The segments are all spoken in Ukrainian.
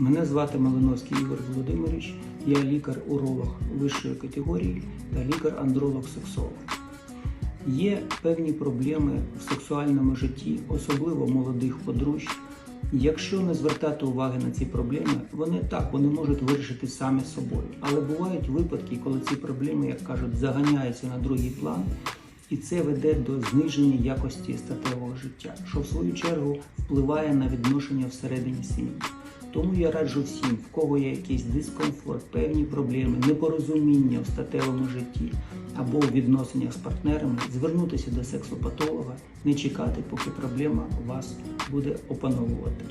Мене звати Малиновський Ігор Володимирович. Я лікар-уролог вищої категорії та лікар-андролог-сексолог. Є певні проблеми в сексуальному житті, особливо молодих подружжя. Якщо не звертати уваги на ці проблеми, вони так вони можуть вирішити самі собою. Але бувають випадки, коли ці проблеми, як кажуть, заганяються на другий план, і це веде до зниження якості статевого життя, що в свою чергу впливає на відношення всередині сім'ї. Тому я раджу всім, в кого є якийсь дискомфорт, певні проблеми, непорозуміння в статевому житті або в відносинах з партнерами, звернутися до сексопатолога, не чекати, поки проблема вас буде опановувати.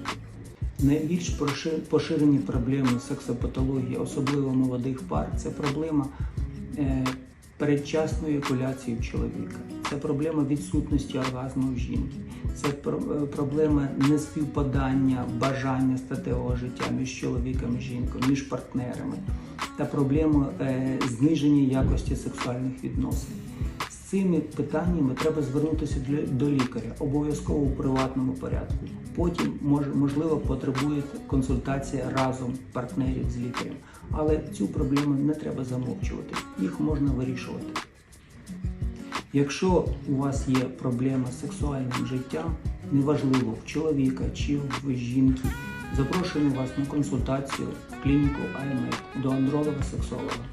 Найбільш поширені проблеми сексопатології, особливо молодих пар, це проблема е, передчасної екуляції в чоловіка, це проблема відсутності оргазму в жінки, це е, проблема неспівпадання бажання статевого життя між чоловіком і жінкою, між партнерами, та проблема е, зниження якості сексуальних відносин. Цими питаннями треба звернутися до лікаря, обов'язково у приватному порядку. Потім мож- можливо потребує консультація разом партнерів з лікарем. Але цю проблему не треба замовчувати, їх можна вирішувати. Якщо у вас є проблема з сексуальним життям, неважливо в чоловіка чи в жінки, запрошуємо вас на консультацію в клініку АМЕД до андролога-сексолога.